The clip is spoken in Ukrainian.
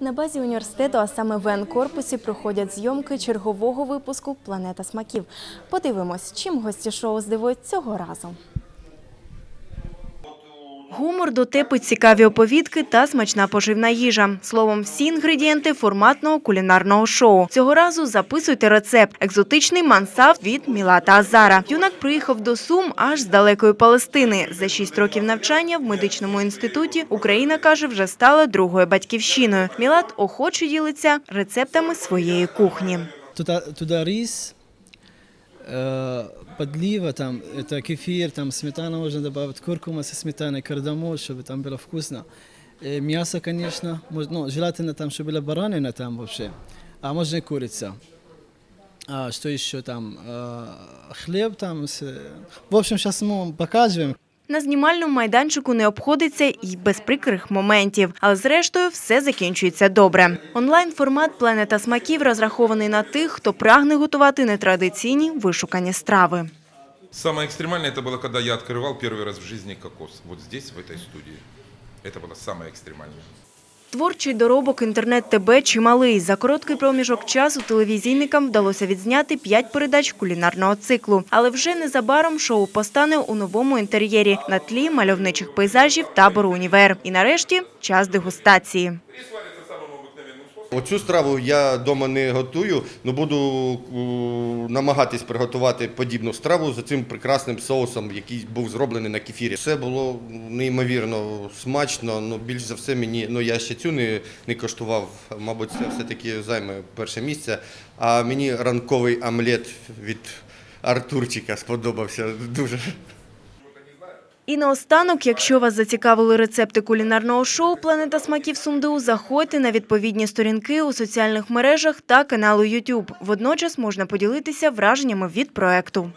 На базі університету, а саме в Н-корпусі, проходять зйомки чергового випуску Планета смаків. Подивимось, чим гості шоу здивують цього разу. Гумор, дотепи, цікаві оповідки та смачна поживна їжа. Словом, всі інгредієнти форматного кулінарного шоу. Цього разу записуйте рецепт. Екзотичний мансав від Мілата Азара. Юнак приїхав до Сум аж з далекої Палестини. За шість років навчання в медичному інституті Україна каже, вже стала другою батьківщиною. Мілат охоче ділиться рецептами своєї кухні. Рис, э, подлива, там, это кефир, там сметана можно добавить, куркума со сметаной, кардамон, чтобы там было вкусно. Э, мясо, конечно, мож- ну, желательно там, чтобы была баранина там вообще, а можно и курица. А, что еще там? Э, хлеб там. С, в общем, сейчас мы показываем. На знімальному майданчику не обходиться і без прикрих моментів, але зрештою все закінчується добре. Онлайн-формат Планета смаків розрахований на тих, хто прагне готувати нетрадиційні вишукані страви. Самое экстремальное это было, когда я открывал первый раз в жизни кокос. Вот здесь, в этой студии. Это было самое экстремальное. Творчий доробок інтернет ТБ чималий. За короткий проміжок часу телевізійникам вдалося відзняти п'ять передач кулінарного циклу. Але вже незабаром шоу постане у новому інтер'єрі на тлі мальовничих пейзажів табору універ. І нарешті час дегустації. Оцю страву я вдома не готую, але буду у, намагатись приготувати подібну страву за цим прекрасним соусом, який був зроблений на кефірі. Все було неймовірно смачно. Ну більш за все мені ну я ще цю не, не коштував. Мабуть, це все-таки займе перше місце. А мені ранковий омлет від Артурчика сподобався дуже. І наостанок, якщо вас зацікавили рецепти кулінарного шоу Планета смаків Сумду, заходьте на відповідні сторінки у соціальних мережах та каналу YouTube. Водночас можна поділитися враженнями від проекту.